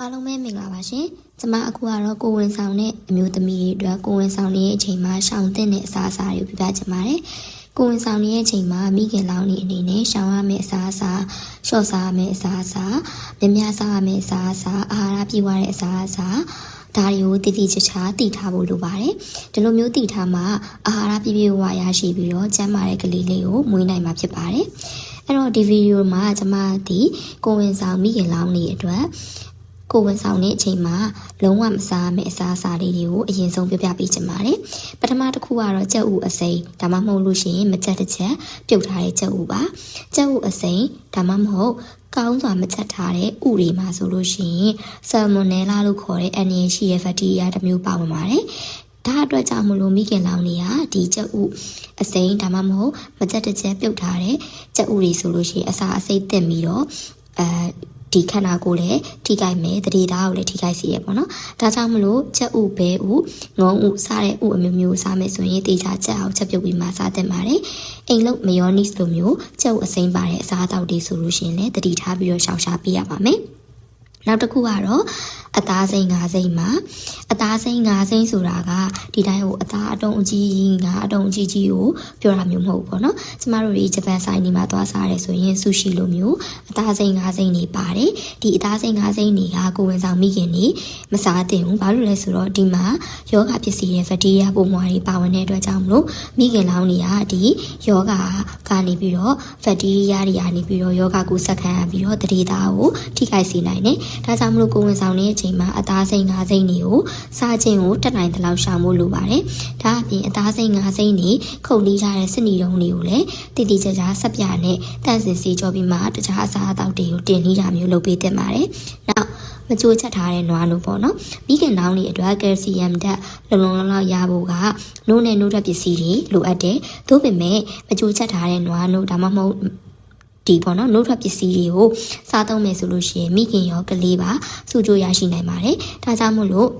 အားလုံးပဲမင်္ဂလာပါရှင်။ကျွန်မအခုကတော့ကိုဝင်ဆောင်တဲ့အမျိုးသမီးတွေအတွက်ကိုဝင်ဆောင်နေတဲ့အချိန်မှာရှောင်သင့်တဲ့အစားအစာတွေကိုပြပြချင်ပါတယ်။ကိုဝင်ဆောင်နေတဲ့အချိန်မှာမိခင်လောင်းနေအနေနဲ့ရှောင်ရမယ့်အစားအစာ၊ရှော့စားရမယ့်အစားအစာ၊မြများစားရမယ့်အစားအစာ၊အာဟာရပြည့်ဝတဲ့အစားအစာဒါတွေကိုတည်တည်ချာချာတည်ထားဖို့လိုပါတယ်။ဒီလိုမျိုးတည်ထားမှအာဟာရပြည့်ပြည့်ဝဝရရှိပြီးတော့ကျန်းမာတဲ့ကလေးလေးကိုမွေးနိုင်မှာဖြစ်ပါတယ်။အဲ့တော့ဒီဗီဒီယိုမှာကျွန်မဒီကိုဝင်ဆောင်မိခင်လောင်းနေအတွက် ကိုဝင်ဆောင်တဲ့အချိန်မှာလုံးဝမစားမယ့်အစားအစာလေးတွေကိုအရင်ဆုံးပြပြပေးချင်ပါတယ်။ပထမတစ်ခုကတော့ကြက်ဥအစိမ်းဒါမှမဟုတ်လို့ရှိရင်မကြက်တစ်ချက်ပြုတ်ထားတဲ့ကြက်ဥပါ။ကြက်ဥအစိမ်းဒါမှမဟုတ်ကောင်းစွာမချက်ထားတဲ့ဥတွေမှာဆိုလို့ရှိရင်ဆာမွန်နဲလာလို့ခေါ်တဲ့အန်နီရှိရဲ့ဘက်တီးရီးယားတစ်မျိုးပါဝင်ပါတယ်။ဒါအတွက်ကြောင့်မလို့မိခင်လောင်နေရဒီကြက်ဥအစိမ်းဒါမှမဟုတ်မကြက်တစ်ချက်ပြုတ်ထားတဲ့ကြက်ဥတွေဆိုလို့ရှိရင်အစာအစိတ်တက်ပြီးတော့အဲ ဒီခန္ဓာကိုယ်လည်းထိခိုက်မယ်တတိသားကိုလည်းထိခိုက်စေရပေါ့နော်ဒါကြောင့်မလို့ချက်ဥဘဲဥငုံဥစားတဲ့ဥအမျိုးမျိုးစားမယ်ဆိုရင်တေချာချက်အောင်ချက်ပြုတ်ပြီးမှစားသင့်ပါတယ်အိမ်လုံးမယောနီစ်လိုမျိုးချက်ဥအစိမ်းပါတဲ့အစားအသောက်တွေဆိုလို့ရှိရင်လည်းတတိထားပြီးတော့ရှောင်ရှားပေးရပါမယ် နောက်တစ်ခုကတော့အသားစိမ်း၅စိမ်းမှာအသားစိမ်း၅စိမ်းဆိုတာကဒီတိုင်းကိုအသားအတုံးအကြီးကြီးငါအတုံးအကြီးကြီးကိုပြောတာမျိုးမဟုတ်ဘူးပေါ့နော်ကျမတို့ဒီဂျပန်ဆိုင်ဒီမှာသွားစားရဲဆိုရင်ဆူရှီလိုမျိုးအသားစိမ်း၅စိမ်းတွေပါတယ်ဒီအသားစိမ်း၅စိမ်းတွေကကိုဝင်ဆောင်မိခင်နေမစားသင့်ဘူးဘာလို့လဲဆိုတော့ဒီမှာယောဂဖြစ်စီတဲ့ဘက်တီးရီးယားပုံမွားတွေပါဝင်တဲ့အတွက်ကြောင့်မလို့မိခင်လောင်းတွေကဒီယောဂကနေပြီးတော့ဘက်တီးရီးယားတွေကနေပြီးတော့ယောဂကူဆက်ခံရပြီးတော့တတိသားကိုထိခိုက်စေနိုင်တယ်ဒါကြောင့်မလို့ကိုဝင်ဆောင်နေတဲ့အချိန်မှာအသားစိမ်း၅စိမ်းတွေကိုစားခြင်းကိုတက်နိုင်တဲ့လောက်ရှာမှုလိုပါတယ်။ဒါအပြင်အသားစိမ်း၅စိမ်းတွေခုတ်လေးကြတဲ့စစ်နီတုံးတွေကိုလည်းတည်တည်ကြကြဆက်ပြနဲ့တန့်စင်စီကြောပြီးမှတခြားအစားအသောက်တွေကိုတင်နှီးတာမျိုးလုပ်ပေးသင့်ပါတယ်။နောက်မကြိုးချက်ထားတဲ့နွားနို့ပေါ့နော်မိခင်နောင်းတွေအတွက်ကယ်လ်ဆီယမ်ဓာတ်လုံလုံလောက်လောက်ရဖို့ကနို့နဲ့နို့ဓာတ်ပစ္စည်းတွေလိုအပ်တယ်သို့ပေမဲ့မကြိုးချက်ထားတဲ့နွားနို့ဒါမှမဟုတ် ဒီပေါ့နော်နှုတ်ထွက်ပစ္စည်းတွေကိုစားသုံးမယ်ဆိုလို့ရှိရင်မိခင်ရောကလေးပါစုကြိုးရရှိနိုင်ပါတယ်ဒါကြောင့်မို့လို့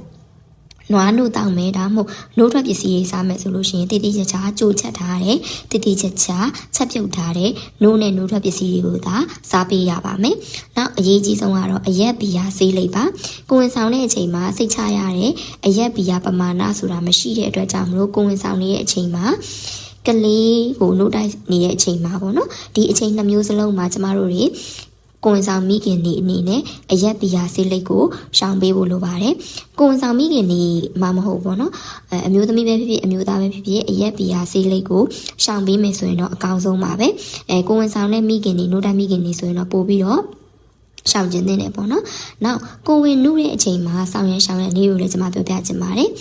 နွားနို့တောင်းမယ်ဒါမှမဟုတ်နှုတ်ထွက်ပစ္စည်းတွေစားမယ်ဆိုလို့ရှိရင်တည်တည်ချာချာကြိုချက်ထားတယ်တည်တည်ချာချာချက်ပြုတ်ထားတဲ့နှုတ်နဲ့နှုတ်ထွက်ပစ္စည်းတွေကိုသာစားပေးရပါမယ်။နောက်အရေးကြီးဆုံးကတော့အရက်ဘီယာဆေးလိပ်ပါ။ကိုဝင်ဆောင်တဲ့အချိန်မှာစိတ်ချရတဲ့အရက်ဘီယာပမာဏဆိုတာမရှိတဲ့အတွက်ကြောင့်မလို့ကိုဝင်ဆောင်နေတဲ့အချိန်မှာ ကလေးကိုလို့တိုက်နေတဲ့အချိန်မှာပေါ့နော်ဒီအချိန်နှမျိုးစလုံးမှာကျမတို့တွေကိုယ်ဆောင်မိခင်နေအနေနဲ့အရက်ပီယာဆေးလိပ်ကိုရှောင်ပေးဖို့လိုပါတယ်။ကိုယ်ဆောင်မိခင်နေမှာမဟုတ်ဘောနော်။အမျိုးသမီးပဲဖြစ်ဖြစ်အမျိုးသားပဲဖြစ်ဖြစ်အရက်ပီယာဆေးလိပ်ကိုရှောင်ပေးမယ်ဆိုရင်တော့အကောင်းဆုံးပါပဲ။အဲကိုယ်ဆောင်တဲ့မိခင်နေနိုးတမိခင်နေဆိုရင်တော့ပို့ပြီးတော့ ရှောင်ကျင်နေတယ်ပေါ့နော်။နောက်ကိုဝင်နုတဲ့အချိန်မှာဆောင်ရန်ရှောင်ရန်နေကိုလည်းကျွန်မပြောပြချင်ပါတယ်။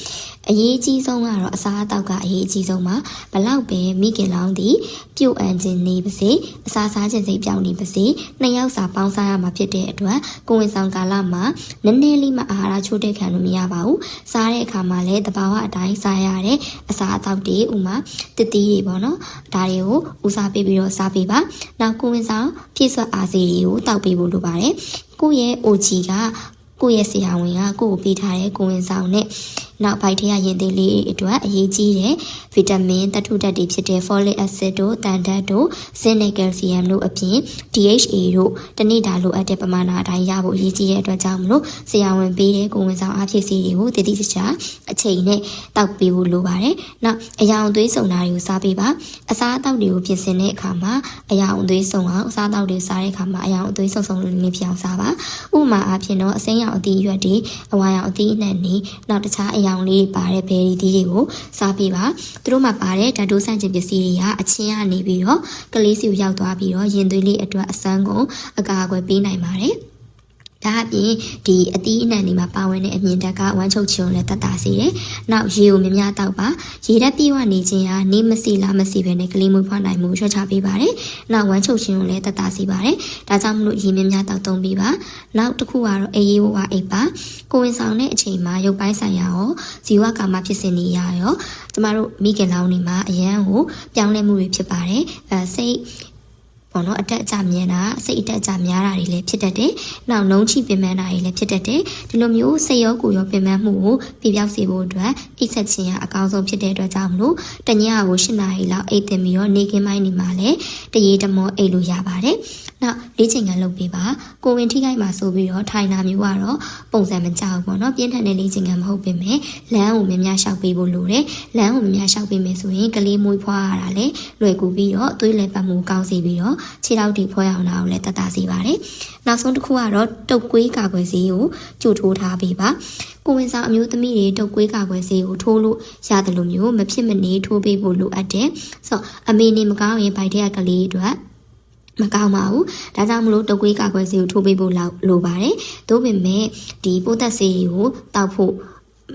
အရေးအကြီးဆုံးကတော့အစားအသောက်ကအရေးအကြီးဆုံးပါဘလောက်ပဲမိခင်လောင်းသည်ပြုတ်အန်ခြင်းနေပါစေအစားစားခြင်းစိတ်ပြောင်းနေပါစေနှစ်ယောက်စာပေါင်းစားရမှာဖြစ်တဲ့အတွက်ကိုဝင်ဆောင်ကာလမှာနည်းနည်းလေးမှအာဟာရချိုးတဲ့ခံလို့မရပါဘူးစားတဲ့အခါမှာလည်းတဘာဝအတိုင်းစားရတဲ့အစားအသောက်တွေဥမာတတိတွေပေါ့နော်ဒါတွေကိုဦးစားပေးပြီးတော့စားပေးပါနောက်ကိုဝင်ဆောင်ပြည့်စွက်အားစေတွေကိုတောက်ပေးဖို့လိုပါတယ်ကိုယ့်ရဲ့ OG ကကိုယ့်ရဲ့ဆရာဝန်ကကိုယ့်ကိုပေးထားတဲ့ကိုဝင်ဆောင်နဲ့ နောက်ဘိုက်ထဲကရင်သေးလေးအတွက်အရေးကြီးတဲ့ဗီတာမင်သတ္ထုဓာတ်တွေဖြစ်တဲ့ folic acid တို့တန်ဓာတ်တို့ဇင်းနဲ့ကယ်လ်ဆီယမ်တို့အပြင် DHA တို့တနေ့တာလိုအပ်တဲ့ပမာဏအတိုင်းရဖို့အရေးကြီးတဲ့အတွက်ကြောင့်မလို့ဆရာဝန်ပေးတဲ့ကိုဝင်ဆောင်အားဖြည့်စီတွေကိုတည်တည်ချာချာအချိန်နဲ့တောက်ပေးဖို့လိုပါတယ်။နောက်အရာအသွေးစုံတာတွေကိုစားပေးပါ။အစားအသောက်တွေကိုပြင်ဆင်တဲ့အခါမှာအရာအသွေးစုံအောင်အစားအသောက်တွေစားတဲ့အခါမှာအရာအသွေးစုံစုံလေးလေးပြောင်းစားပါ။ဥပမာအားဖြင့်တော့အစိမ်းရောင်အသီးရွက်တွေအဝါရောင်အသီးအနှံတွေနောက်တခြားအရောင်လေးပါတဲ့ဘယ်ရီသီးတွေကိုစားပေးပါသူတို့မှာပါတဲ့ဓာတ်တိုးဆန့်ကျင်ပစ္စည်းတွေကအချင်းကနေပြီးတော့ကလေးစီကိုရောက်သွားပြီးတော့ရင်သွေးလေးအတွက်အစမ်းကုန်အကာအကွယ်ပေးနိုင်ပါတယ် ဒါအပြင်ဒီအသီးအနှံတွေမှာပါဝင်တဲ့အမြင်တက်ကဝမ်းချုပ်ခြင်းကိုလည်းတတ်တာစေတယ်။နောက်ရေကိုများများတောက်ပါ။ရေဓာတ်ပြည့်ဝနေခြင်းဟာနေမစီလားမစီပဲနဲ့ကလေးမွေးဖွားနိုင်မှုလျှော့ချပေးပါတယ်။နောက်ဝမ်းချုပ်ခြင်းကိုလည်းတတ်တာစေပါတယ်။ဒါကြောင့်မလို့ရေများများတောက်သုံးပေးပါ။နောက်တစ်ခုကတော့အေးရေးဝဝအိပ်ပါ။ကိုဝင်ဆောင်တဲ့အချိန်မှာရုပ်ပိုင်းဆိုင်ရာရောဇီဝကာမဖြစ်စဉ်တွေရရောကျမတို့မိခင်လောင်းနေမှာအရန်ကိုပြောင်းလဲမှုတွေဖြစ်ပါတယ်။အဲစိတ် ပေါ့နော်အတက်အကျမြင်တာစိတ်အတက်အကျများတာတွေလည်းဖြစ်တတ်တယ်။နောက်နှုံးချိပင်ပန်းတာတွေလည်းဖြစ်တတ်တယ်။ဒီလိုမျိုးစိတ်ရောကိုယ်ရောပင်ပန်းမှုကိုပြပြောက်စေဖို့အတွက်အိတ်ဆက်ခြင်းကအကောင်းဆုံးဖြစ်တဲ့အတွက်ကြောင့်မလို့တညကို၈နာရီလောက်အိတ်တင်ပြီးတော့နေကင်းပိုင်းနေမှာလည်းတရေတမောအိတ်လို့ရပါတယ်။နောက်လေ့ကျင့်ခန်းလုပ်ပေးပါကိုဝင်ထိခိုက်မှာဆိုပြီးတော့ထိုင်တာမျိုးကတော့ပုံစံမကြောက်ဘူးပေါ့နော်ပြင်းထန်တဲ့လေ့ကျင့်ခန်းမဟုတ်ပေမဲ့လမ်းကိုများများလျှောက်ပေးဖို့လိုတယ်လမ်းကိုများများလျှောက်ပေးမယ်ဆိုရင်ကလေးမွေးဖွားရတာလည်းလွယ်ကူပြီးတော့သွေးလည်ပတ်မှုကောင်းစေပြီးတော့ခြေထောက်တွေဖွားအောင်တာကိုလည်းတတ်တာစေပါတယ်နောက်ဆုံးတစ်ခုကတော့တုတ်ကွေးကာကွယ်ဆေးကိုကြိုထိုးထားပေးပါကိုဝင်ဆောင်အမျိုးသမီးတွေတုတ်ကွေးကာကွယ်ဆေးကိုထိုးလို့ရတယ်လို့မျိုးမဖြစ်မနေထိုးပေးဖို့လိုအပ်တယ်ဆိုတော့အမေနေမကောင်းရင်ဗိုက်တဲ့ကလေးအတွက် မကောင်းပါဘူး။ဒါကြောင့်မလို့တုပ်ကွေးကာကွယ်ဆေးကိုထိုးပေးဖို့လောက်လိုပါတယ်။သို့ပေမဲ့ဒီပိုးသက်ဆေးတွေကိုတောက်ဖို့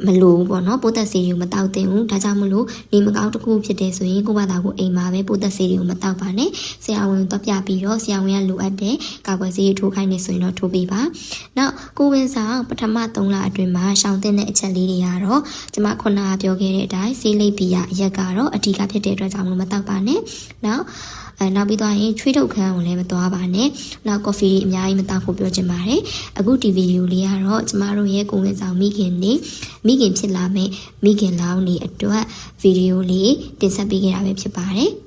မလိုဘူးပေါ့နော်ပိုးသက်ဆေးတွေကိုမတောက်သင့်ဘူးဒါကြောင့်မလို့နေမကောင်းတစ်ခုဖြစ်တယ်ဆိုရင်ကိုယ့်ဘာသာကိုအိမ်မှာပဲပိုးသက်ဆေးတွေကိုမတောက်ပါနဲ့ဆရာဝန်တော့ပြပြီးတော့ဆရာဝန်ကလိုအပ်တဲ့ကာကွယ်ဆေးတွေထိုးခိုင်းနေဆိုရင်တော့ထိုးပေးပါနောက်ကိုဝင်ဆောင်ပထမ3လအတွင်းမှာရှောင်တဲ့အချက်လေးတွေကတော့ကျွန်မခုနကပြောခဲ့တဲ့အတိုင်းဆေးလိပ်ပီရအရက်ကတော့အဓိကဖြစ်တဲ့အတွက်ကြောင့်မလို့မတောက်ပါနဲ့နောက် အဲနောက်ပြီးသွားရင်ချွေးထုတ်ခန်းကိုလည်းမသွားပါနဲ့။နောက်ကော်ဖီတွေအများကြီးမတောက်ဖို့ပြောချင်ပါတယ်။အခုဒီဗီဒီယိုလေးကတော့ကျမတို့ရဲ့ကိုဝင်ဆောင်မိခင်နေမိခင်ဖြစ်လာမယ့်မိခင်လောင်းနေအတွက်ဗီဒီယိုလေးတင်ဆက်ပေးခဲ့တာပဲဖြစ်ပါတယ်။